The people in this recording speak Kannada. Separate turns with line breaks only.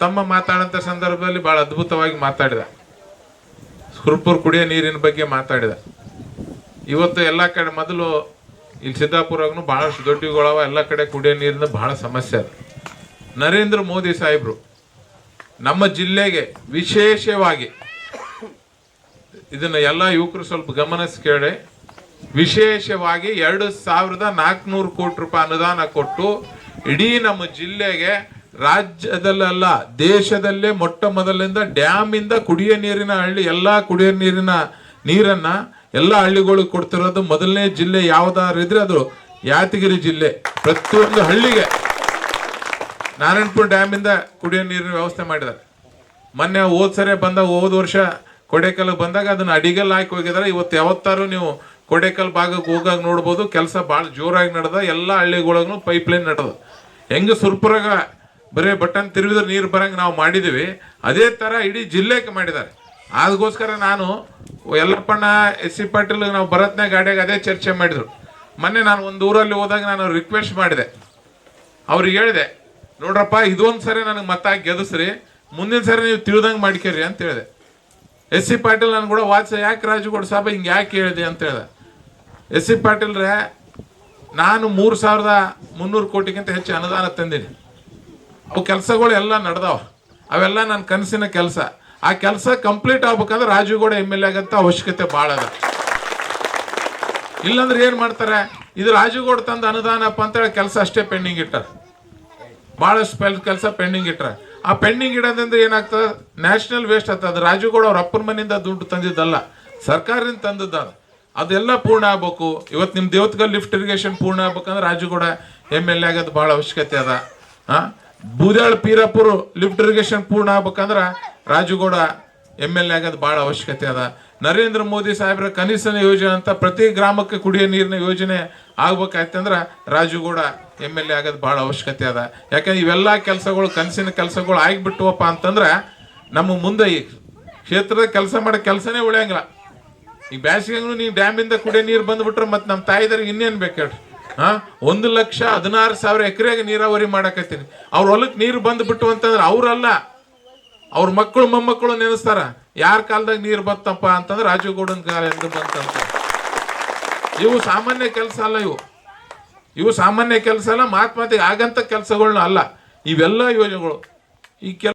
ತಮ್ಮ ಮಾತಾಡಂತ ಸಂದರ್ಭದಲ್ಲಿ ಬಹಳ ಅದ್ಭುತವಾಗಿ ಮಾತಾಡಿದ. ಸುರ್ಪುರ್ ಕುಡಿಯೋ ನೀರಿನ ಬಗ್ಗೆ ಮಾತಾಡಿದ. ಇವತ್ತು ಎಲ್ಲ ಕಡೆ ಮೊದಲು ಇಲ್ಲಿ ಸಿದ್ದಾಪುರಾಗೂ ಬಹಳಷ್ಟು ದೊಡ್ಡಗಳವ ಎಲ್ಲ ಕಡೆ ಕುಡಿಯೋ ನೀರಿನ ಬಹಳ ಸಮಸ್ಯೆ ಅದ. ನರೇಂದ್ರ ಮೋದಿ ಸಾಹೇಬರು ನಮ್ಮ ಜಿಲ್ಲೆಗೆ ವಿಶೇಷವಾಗಿ ಇದನ್ನ ಎಲ್ಲ ಯುವಕರು ಸ್ವಲ್ಪ ಗಮನಿಸಿ ಕೇಳಿ. ವಿಶೇಷವಾಗಿ ಎರಡು ಸಾವಿರದ ನಾಲ್ಕುನೂರು ಕೋಟಿ ರೂಪಾಯಿ ಅನುದಾನ ಕೊಟ್ಟು ಇಡೀ ನಮ್ಮ ಜಿಲ್ಲೆಗೆ ರಾಜ್ಯದಲ್ಲ ದೇಶದಲ್ಲೇ ಮೊಟ್ಟ ಮೊದಲಿಂದ ಡ್ಯಾಮ್ ಇಂದ ಕುಡಿಯೋ ನೀರಿನ ಹಳ್ಳಿ, ಎಲ್ಲಾ ಕುಡಿಯೋ ನೀರಿನ ನೀರನ್ನ ಎಲ್ಲ ಹಳ್ಳಿಗಳಿಗೆ ಕೊಡ್ತಿರೋದು ಮೊದಲನೇ ಜಿಲ್ಲೆ ಯಾವ್ದಾದ್ರು ಇದ್ರೆ ಅದು ಯಾದಗಿರಿ ಜಿಲ್ಲೆ, ಪ್ರತಿಯೊಂದು ಹಳ್ಳಿಗೆ. ನಾರಾಯಣಪುರ ಡ್ಯಾಮ್ ಇಂದ ಕುಡಿಯೋ ನೀರಿನ ವ್ಯವಸ್ಥೆ ಮಾಡಿದ್ದಾರೆ. ಮೊನ್ನೆ ಹೋದ್ ಸರಿ ಬಂದಾಗ ಹೋದ ವರ್ಷ ಕೊಡೇಕಲ್ ಬಂದಾಗ ಅದನ್ನ ಅಡಿಗೆಲ್ಲ ಹಾಕಿ ಹೋಗಿದ್ದಾರೆ. ಇವತ್ತು ಯಾವತ್ತಾರು ನೀವು ಕೊಡೇಕಲ್ ಭಾಗಕ್ಕೆ ಹೋಗಾಗ ನೋಡ್ಬೋದು. ಕೆಲಸ ಭಾಳ ಜೋರಾಗಿ ನಡೆದ ಎಲ್ಲ ಹಳ್ಳಿಗಳಿಗೂ ಪೈಪ್ ಲೈನ್ ನಡೆದ ಹೆಂಗ ಸುರ್ಪುರಾಗ ಬರೀ ಬಟನ್ ತಿರುಗಿದ್ರೆ ನೀರು ಬರಂಗೆ ನಾವು ಮಾಡಿದ್ದೀವಿ ಅದೇ ತರ ಇಡೀ ಜಿಲ್ಲೆಗೆ ಮಾಡಿದ್ದಾರೆ. ಅದಕ್ಕೋಸ್ಕರ ನಾನು ಯಲ್ಲಪ್ಪಣ್ಣ, ಎಸ್ ಸಿ ಪಾಟೀಲ್ ನಾವು ಭರತ್ನ ಗಾಡಿಯಾಗ ಅದೇ ಚರ್ಚೆ ಮಾಡಿದ್ರು. ಮೊನ್ನೆ ನಾನು ಒಂದು ಊರಲ್ಲಿ ಹೋದಾಗ ನಾನು ರಿಕ್ವೆಸ್ಟ್ ಮಾಡಿದೆ. ಅವ್ರಿಗೆ ಹೇಳಿದೆ, ನೋಡ್ರಪ್ಪ, ಇದೊಂದು ಸರಿ ನನಗೆ ಮತ್ತಾಗಿ ಗೆದಸ್ರಿ, ಮುಂದಿನ ಸರಿ ನೀವು ತಿಳಿದಂಗೆ ಮಾಡ್ಕೇರಿ ಅಂತ ಹೇಳಿದೆ. ಎಸ್ ಸಿ ಪಾಟೀಲ್ ನಾನು ಕೂಡ ವಾಚ ಯಾಕೆ ರಾಜುಗೌಡ ಸಾಬ, ಹಿಂಗೆ ಯಾಕೆ ಹೇಳಿದೆ? ಅಂತ ಹೇಳಿದೆ. ಎಸ್ ಸಿ ಪಾಟೀಲ್ರೆ, ನಾನು ಮೂರು ಸಾವಿರದ ಮುನ್ನೂರು ಕೋಟಿಗಿಂತ ಹೆಚ್ಚು ಅನುದಾನ ತಂದೀನಿ. ಅವು ಕೆಲಸಗಳು ಎಲ್ಲ ನಡೆದವ. ಅವೆಲ್ಲ ನನ್ನ ಕನಸಿನ ಕೆಲಸ. ಆ ಕೆಲಸ ಕಂಪ್ಲೀಟ್ ಆಗ್ಬೇಕಂದ್ರೆ ರಾಜುಗೌಡ ಎಂ ಎಲ್ ಎ ಆಗಂತ ಅವಶ್ಯಕತೆ ಭಾಳ ಅದ. ಇಲ್ಲಾಂದ್ರೆ ಏನು ಮಾಡ್ತಾರೆ? ಇದು ರಾಜುಗೌಡ ತಂದ ಅನುದಾನಪ್ಪ ಅಂತೇಳಿ ಕೆಲಸ ಅಷ್ಟೇ ಪೆಂಡಿಂಗ್ ಇಟ್ಟಾರ ಬಹಳಷ್ಟು ಕೆಲಸ ಪೆಂಡಿಂಗ್ ಇಟ್ಟರೆ ಆ ಪೆಂಡಿಂಗ್ ಇಡೋದ್ರಿಂದ ಏನಾಗ್ತದೆ? ನ್ಯಾಷನಲ್ ವೇಸ್ಟ್ ಆಗ್ತದೆ. ರಾಜುಗೌಡ ಅವ್ರ ಅಪ್ಪನ ಮನೆಯಿಂದ ದುಡ್ಡು ತಂದಿದ್ದಲ್ಲ. ಸರ್ಕಾರದಿಂದ ತಂದದ್ದು ಅದೆಲ್ಲ ಪೂರ್ಣ ಆಗ್ಬೇಕು. ಇವತ್ತು ನಿಮ್ಮ ದೇವತ್ಗಲ್ ಲಿಫ್ಟ್ ಇರಿಗೇಷನ್ ಪೂರ್ಣ ಆಗ್ಬೇಕಂದ್ರೆ ರಾಜುಗೌಡ ಎಂ ಎಲ್ ಎ ಆಗೋದು ಭಾಳ ಅವಶ್ಯಕತೆ ಅದ. ಹಾ ಬೂದಾಳ್ ಪೀರಾಪುರ ಲಿಫ್ಟ್ ಇರಿಗೇಷನ್ ಪೂರ್ಣ ಆಗ್ಬೇಕಂದ್ರ ರಾಜುಗೌಡ ಎಂ ಎಲ್ ಎ ಆಗೋದು ಭಾಳ ಅವಶ್ಯಕತೆ ಅದ. ನರೇಂದ್ರ ಮೋದಿ ಸಾಹೇಬರ ಕನಸಿನ ಯೋಜನೆ ಅಂತ ಪ್ರತಿ ಗ್ರಾಮಕ್ಕೆ ಕುಡಿಯೋ ನೀರಿನ ಯೋಜನೆ ಆಗ್ಬೇಕಾಯ್ತಂದ್ರ ರಾಜುಗೌಡ ಎಂ ಎಲ್ ಎ ಆಗೋದು ಭಾಳ ಅವಶ್ಯಕತೆ ಅದ. ಯಾಕಂದ್ರೆ ಇವೆಲ್ಲ ಕೆಲಸಗಳು, ಕನಸಿನ ಕೆಲಸಗಳು ಆಗಿಬಿಟ್ಟವಪ್ಪ ಅಂತಂದ್ರೆ ನಮ್ಮ ಮುಂದೆ ಈ ಕ್ಷೇತ್ರದ ಕೆಲಸ ಮಾಡೋ ಕೆಲಸನೇ ಉಳಿಯಂಗಿಲ್ಲ. ಈಗ ಬ್ಯಾಸಿಗೆ ನೀವು ಡ್ಯಾಮಿಂದ ಕುಡಿಯೋ ನೀರು ಬಂದ್ಬಿಟ್ರೆ ಮತ್ತೆ ನಮ್ಮ ತಾಯಿದರಿಗೆ ಇನ್ನೇನು ಬೇಕು ಹೇಳ್ರಿ? ಹಾ? ಒಂದು ಲಕ್ಷ ಹದಿನಾರು ಸಾವಿರ ಎಕರೆಗೆ ನೀರಾವರಿ ಮಾಡಕತ್ತೀನಿ. ಅವ್ರ ಹೊಲಕ್ಕೆ ನೀರು ಬಂದ್ಬಿಟ್ಟು ಅಂತಂದ್ರೆ ಅವರಲ್ಲ. ಅವ್ರ ಮಕ್ಕಳು ಮೊಮ್ಮಕ್ಕಳು ನೆನೆಸ್ತಾರ. ಯಾರ ಕಾಲದಾಗ ನೀರು ಬತ್ತಪ್ಪ ಅಂತಂದ್ರೆ ರಾಜುಗೌಡನ ಕಾಲ ಎಂದು ಬಂತಂತ. ಇವು ಸಾಮಾನ್ಯ ಕೆಲಸ ಅಲ್ಲ ಇವು. ಇವು ಸಾಮಾನ್ಯ ಕೆಲಸ ಅಲ್ಲ ಮಹಾತ್ಮಾತಿಗೆ ಆಗಂತ ಕೆಲಸಗಳನ್ನ ಅಲ್ಲ. ಇವೆಲ್ಲ ಯೋಜನೆಗಳು. ಈ ಕೆಲ